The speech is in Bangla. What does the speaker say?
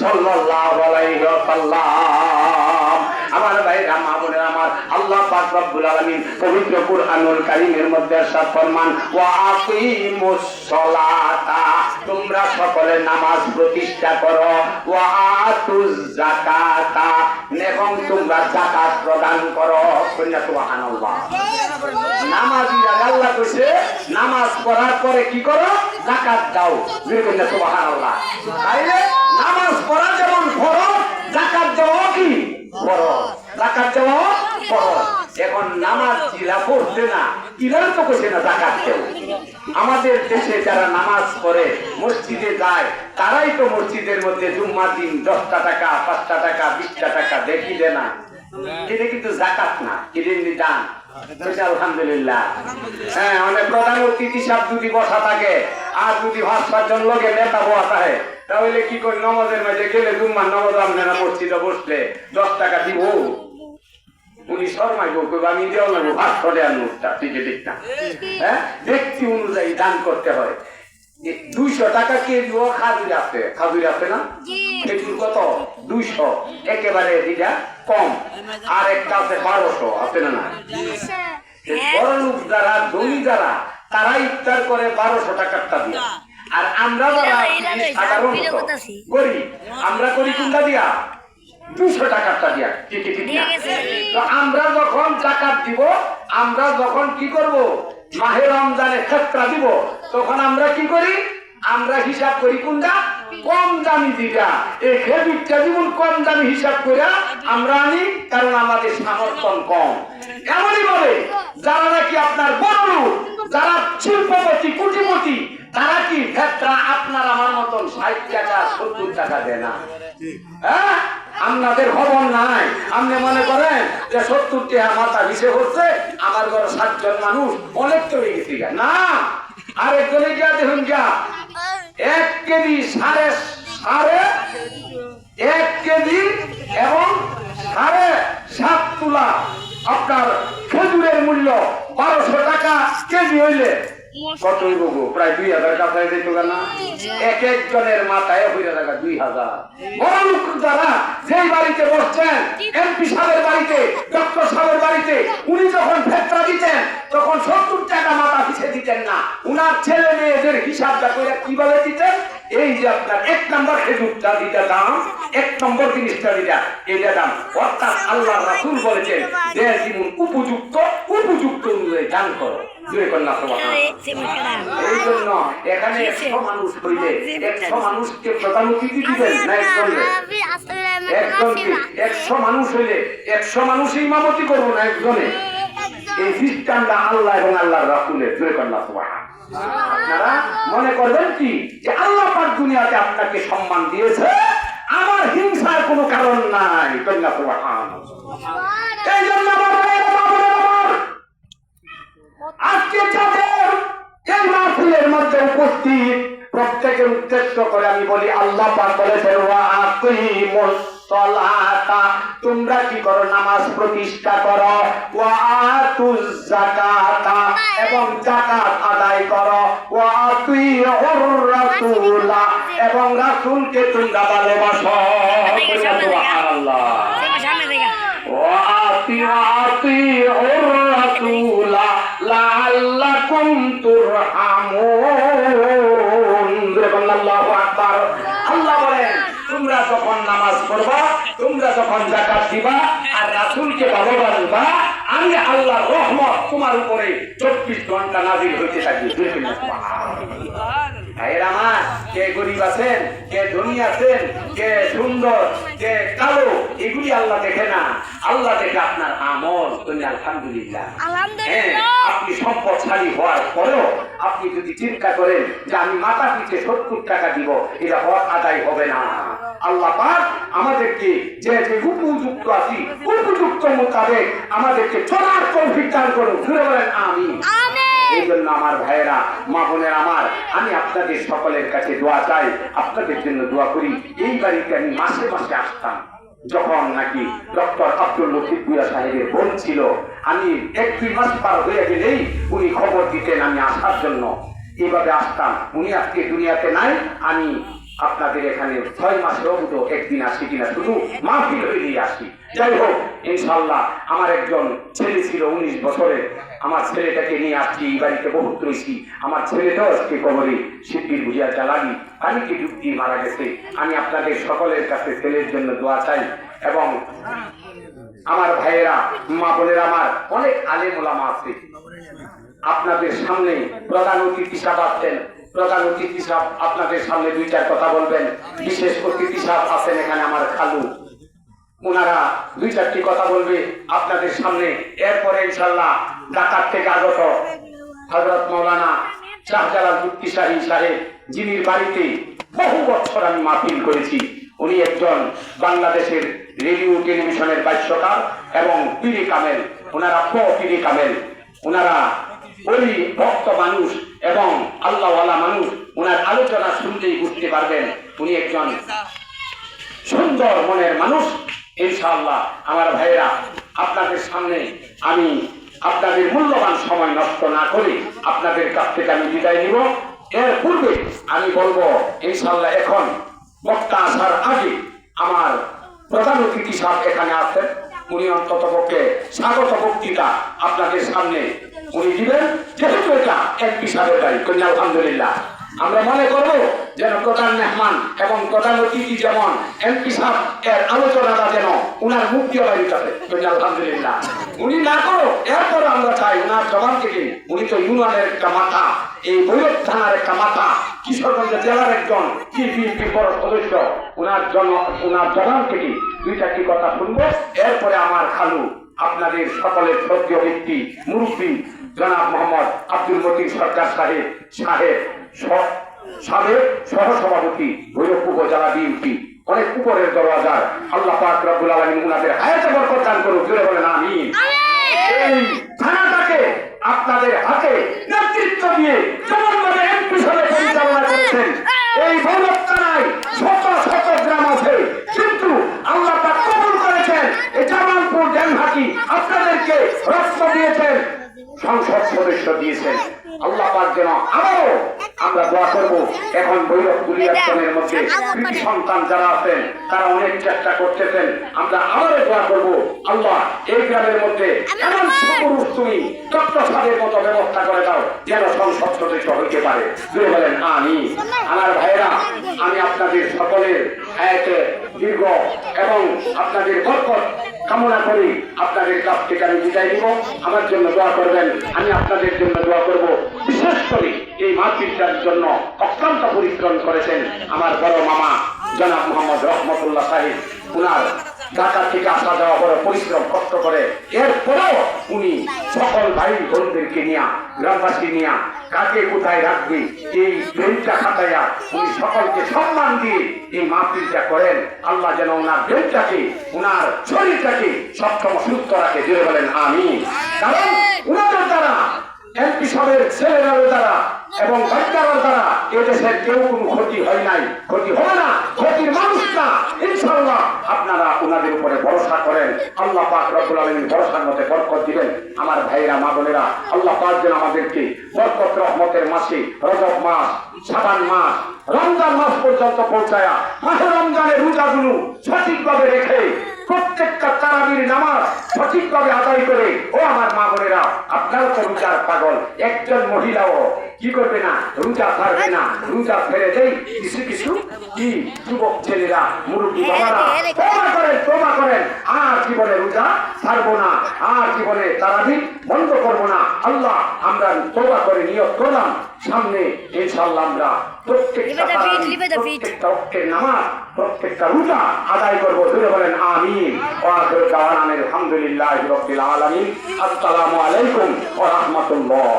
সাল্লাল্লাহু আলাইহি ওয়াসাল্লাম আমার ভাইরা মা বোনেরা আমার আল্লাহ পাক রব্বুল আলামিন পবিত্র কুরআনুল কারীমের মধ্যে ارشاد ফরমান ওয়া আকিমুস সালাতা তোমরা সকলে নামাজ প্রতিষ্ঠা করো ওয়া আতুজ যাকাতা এবং তোমরা যাকাত প্রদান করো কন্যা সুবহানাল্লাহ নামাজিরা আল্লাহ কইছে নামাজ পড়ার পরে কি করো যাকাত দাও। জুড়ে কন্যা সুবহানাল্লাহ। তাইলে নামাজ পড়া যেমন ফরজ যাকাত দেওয়া কি? ফরজ। যাকাত দেওয়া ফরজ। এখন নামাজ জিরা পড়ছে না ইরাও তো কইছে না যাকাত দেও। আমাদের দেশে যারা নামাজ পড়ে মসজিদে যায় তারাই তো মসজিদের মধ্যে জুম্মার দিন দশটা টাকা পাঁচটা টাকা বিশটা টাকা দেখি দে না। এটা কিন্তু জাকাত না নিদান বলছে, হ্যাঁ দশ টাকা দিব। উনি আমি হ্যাঁ ব্যক্তি অনুযায়ী দান করতে হয়। দুইশো টাকা কেজিও খাজুরি আছে খাজুরি আছে না? খেজুর কত? দুইশো। একেবারে দিটা কম। আর একটা আছে বারোশো আছে না না বড় লোক যারা ধনী যারা তারা ইফতার করে বারোশো টাকারটা দিয়ে আর আমরা যারা সাধারণত গরিব আমরা করি কোনটা দিয়া? দুশো টাকারটা দিয়া। ঠিক ঠিক তো আমরা যখন জাকাত দিব আমরা যখন কি করব? মাহে রমজানে ক্ষেত্রা দিব। তখন আমরা কি করি? আমরা হিসাব করি কোনটা? কম দামি দিটা এই খেজুরটা যেমন কম দামি হিসাব করে আমরা আনি কারণ আমাদের সামর্থ্য কম। এমনই বলে যারা নাকি আপনার বড় যারা শিল্পপতি কুটিপতি তারা কি ক্ষেত্রা আপনার আমার মতন ষাট টাকা, সত্তর টাকা দেয় না? হ্যাঁ? আপনাদের খবর নাই। আপনি মনে করেন যে সত্তর টাকা মাথা বিষে হচ্ছে, আমার ঘরে সাতজন মানুষ, অনেক চলে গেছি। না! আরেকজনে গিয়া দেখুন গিয়া এক কেজি সাড়ে সাড়ে এক কেজি এবং সাড়ে সাত তুলা। আপনার খেজুরের মূল্য বারোশো টাকা কেজি হইলে। কত হইব গো? প্রায় দুই হাজার যেত না এক একজনের মাথায় হইয়া টাকা দুই হাজার। লোক যারা যেই বাড়িতে বসছেন এমপি সাহেবের বাড়িতে ডক্টর সাহেবের বাড়িতে উনি যখন ফেতরা দিতেন তখন সত্তর টাকা মাথা দিতেন না। উনার ছেলে মেয়েদের হিসাবটা করে কীভাবে দিতেন? এই যে আপনার এক নম্বর খেজুরটা দিটা দাম এক নম্বর জিনিসটা দিটা এটা দাম। অর্থাৎ আল্লাহ রাসূল বলেছেন যে জীবন উপযুক্ত উপযুক্ত অনুযায়ী দান করো। এই জন্য এখানে একশো মানুষ হইলে একশো মানুষকে প্রধান অতিথি দিবেন? না একজনকে একজনকে একশো মানুষ হইলে একশো মানুষ ইমামতি করব না একজনে? এই সিস্টেমটা আল্লাহ এবং আল্লাহ রাসুলের কন্যা সুবহানাল্লাহ আপনারা মনে করবেন কি? যে আল্লাহ পাক দুনিয়াতে আপনাকে সম্মান দিয়েছে আমার হিংসার কোনো কারণ নাই কন্যা সুবহানাল্লাহ এই জন্য আমার ভাইয়েরা, মা বোনেরা আমার, আজকে যাদের এই মাহফিলের উপস্থিত প্রত্যেকের উদ্দেশ্য করে আমি বলি আল্লাহ পাক বলেছেন তোমরা কি করো? নামাজ প্রতিষ্ঠা করো। এবং আদায় করো। এবং রাসূলকে তোমরা ভালোবাসো। সুবহানাল্লাহ। আকবার আল্লাহ বলেন, তোমরা যখন নামাজ পড়বা, তোমরা যখন জাকাত দিবা আর রাসুলকে ভালোবাসবা, আমি আল্লাহর রহমত তোমার উপরে চব্বিশ ঘণ্টা নাজির হইতে দেখুন ভাইয়ের আমার কে গরিব আছেন কে ধনী আছেন কে সুন্দর কে কালো এগুলি আল্লাহ দেখে না। আল্লাহ দেখে আপনার আমল। তুমি আলহামদুলিল্লাহ। হ্যাঁ, আপনি সম্পদশালী হওয়ার পরেও আপনি যদি চিন্তা করেন যে আমি মাথা পিছে সত্তর টাকা দিব এটা হওয়ার আদায় হবে না। আল্লাহ পাক আমাদেরকে যে যে উপযুক্ত আছি উপযুক্ত মোতাবেক আমাদেরকে চলার তৌফিক দান করুন। ঘুরে বলেন আমি এই আমার ভাইয়েরা, মা বোনের আমার, আমি আপনাদের সকলের কাছে দোয়া চাই, আপনাদের জন্য দোয়া করি। এই বাড়িতে আমি মাসে মাসে আসতাম। যখন নাকি ডক্টর আব্দুল লতিফ বুয়া সাহেবের বোন ছিল, আমি এক দুই মাস পার হয়ে গেলেই উনি খবর দিতেন আমি আসার জন্য। এইভাবে আসতাম। উনি আজকে দুনিয়াতে নাই, আমি আপনাদের এখানে ছয় মাসে অবুত একদিন আসি কিনা শুধু মাহফিল হয়ে দিয়ে আসি। যাই হোক, ইনশাল্লাহ, আমার একজন ছেলে ছিল উনিশ বছরে আমার ছেলেটাকে নিয়ে আসছি এই বাড়িতে বহুত রয়েছি। আমার ছেলেটাও আজকে কবরে শিল্পীর বুঝিয়া চালানি পানিকে ডুব দিয়ে মারা গেছে। আমি আপনাদের সকলের কাছে ছেলের জন্য দোয়া চাই এবং আমার ভাইয়েরা, মা বোনেরা আমার অনেক আলেম ওলামা আছে। আপনাদের সামনে প্রধান অতিথি সাহেব আছেন। প্রধান অতিথি সাহেব আপনাদের সামনে দুই চার কথা বলবেন। বিশেষ অতিথি সাহেব আছেন এখানে আমার খালু। ওনারা দুই চারটি কথা বলবে। আপনাদের সামনে এরপরে ইনশাল্লাহ ঢাকার থেকে আগত হজরত মৌলানা শাহজালাল মুক্তি শাহী সাহেব যিনির বাড়িতে বহু বছর আমি মাহফিল করেছি। উনি একজন বাংলাদেশের রেডিও, টেলিভিশনের বাস্যকার এবং পীরে কামেল। ওনারা প পীরে কামেল। ওনারা ওই ভক্ত মানুষ এবং আল্লাহওয়ালা মানুষ। ওনার আলোচনা শুনলেই বুঝতে পারবেন, উনি একজন সুন্দর মনের মানুষ। ইনশাআল্লাহ, আমার ভাইয়েরা, আপনাদের সামনে আমি আপনাদের মূল্যবান সময় নষ্ট না করে আপনাদের কাছ থেকে আমি বিদায় নিব। এর পূর্বে আমি বলব ইনশাল্লাহ এখন বক্তা আসার আগে আমার প্রধান অতিথি সাহেব এখানে আছেন। উনি অন্তত পক্ষে স্বাগত বক্তৃতা আপনাদের সামনে উনি দিবেন। যেহেতু এটা এমপি সাহেবের বাড়ি আলহামদুলিল্লাহ। আমরা মনে করব যেন প্রধান মেহমান এবং প্রধান অতিথি যেমন এমপি সাহেব এর আলোচনাটা যেন উনার মুখ দিয়ে বাড়িটাতে আলহামদুলিল্লাহ। উনি না করো এরপর আমরা চাই উনার জবান থেকে, উনি তো ইউনিয়নের একটা মাথা, এই বৈরব থানার একটা মাথা, কিশোরগঞ্জ জেলার একজন বিএনপি বড় সদস্য, উনার জন, উনার জবান থেকে দুই চারটি কথা শুনব? এরপরে আমার খালু, আপনাদের সকলের শ্রদ্ধেয় ব্যক্তি, মুরব্বী, জনাব মোহাম্মদ আব্দুল মতিন সরকার সাহেব সাহেব। সাবেক সহসভাপতি ভৈরব উপজেলা বিএনপি অনেক উপরের দরওয়াজার। আল্লাহ পাক রব্বুল আলামিন উনাদের হায়াতে বরকত দান করুক জোরে বলেন আমিন। এই থানাটাকে আপনাদের হাতে নেতৃত্ব দিয়ে যেমনভাবে এমপি হিসেবে পরিচালনা করেছেন। এই ভৈরব থানায় শত শত গ্রাম আছে। কিন্তু আল্লাহ পাক কবুল করেছেন। এই জামালপুর ড্যামহাটি আপনাদেরকে রক্ত দিয়েছেন। সংসদ সদস্য দিয়েছেন। আল্লাহ পাক যেন আবারও আমরা দোয়া করব। এখন বৈরব মধ্যে সন্তান যারা আছেন তারা অনেক চেষ্টা করতেছেন। আমরা আবারও দোয়া করব আল্লাহ এই গ্রামের মধ্যে এমন সুপুরুষ তুমি মতো ব্যবস্থা করে দাও যেন সংসদ সদস্য হইতে পারে। বলেন আমি আমার ভাইয়েরা আমি আপনাদের সকলের হায়াতে দীর্ঘ এবং আপনাদের বরকত কামনা করি। আপনাদের কাছ থেকে আমি বিদায় দিব আমার জন্য দোয়া করবেন আমি আপনাদের জন্য দোয়া করব। এই মাতৃটার জন্য অক্লান্ত পরিশ্রম করেছেন আমার বড় মামা জনাব মোহাম্মদ রহমতুল্লাহ সাহিব। উনার ঢাকা থেকে আসা যাওয়া বড় পরিশ্রম কষ্ট করে এরপরেও উনি সকল ভাই বোনদেরকে নিয়ে গ্রামবাসী নিয়ে কাকে কোথায় রাখবে, এই বেলটা খাতাইয়া উনি সকলকে সম্মান দিয়ে এই মাহফিলটা করেন। আল্লাহ যেন ওনার বেলটাকে ওনার শরীরটাকে সক্ষম সুস্থ রাখে। জুড়ে বলেন আমি কারণ ওনাদের দ্বারা এমপি সাহেবের ছেলেরাও দ্বারা এবং বাচ্চারার দ্বারা এদেশের কেউ কোনো ক্ষতি হয় নাই। ক্ষতি হবে না, ক্ষতির মানুষ না। ইনশাআল্লাহ আপনারা ওনাদের উপরে ভরসা করেন। আল্লাহ পাক রব্বুল আলামিন ভরসার মধ্যে বরকত দিবেন। আমার ভাইরা মা বোনেরা, আল্লাহ পাক যেন আমাদেরকে বরকত, রহমতের মাসে রজব মাস, সাবান মাস, রমজান মাস পর্যন্ত পৌঁছায়া মাসে রমজানের রোজাগুলো সঠিকভাবে রেখে প্রত্যেকটা তারাবির নামাজ সঠিকভাবে আদায় করে ও আমার মা বোনেরা আপনারা তো রোজার পাগল একজন মহিলাও কি করবে না? রোজা ছাড়বে না রোজা ফেলে দেই। কিছু কিছু কি যুবক ছেলেরা মুরব্বী বাবারা তোমা করেন তোমা করেন। আর জীবনে রোজা ছাড়বো না। আর জীবনে তারাবি বন্ধ করব আল্লাহ আমরা তোবা করে নিয়োগ করলাম। সামনে ইনশাল্লাহ আমরা প্রত্যেকটা অক্ষের নামাজ প্রত্যেকটা রুটা আদায় করব। ধরে বলেন আমিন। আলহামদুলিল্লাহি রাব্বিল আলামিন। আসসালামু আলাইকুম ও রাহমাতুল্লাহ।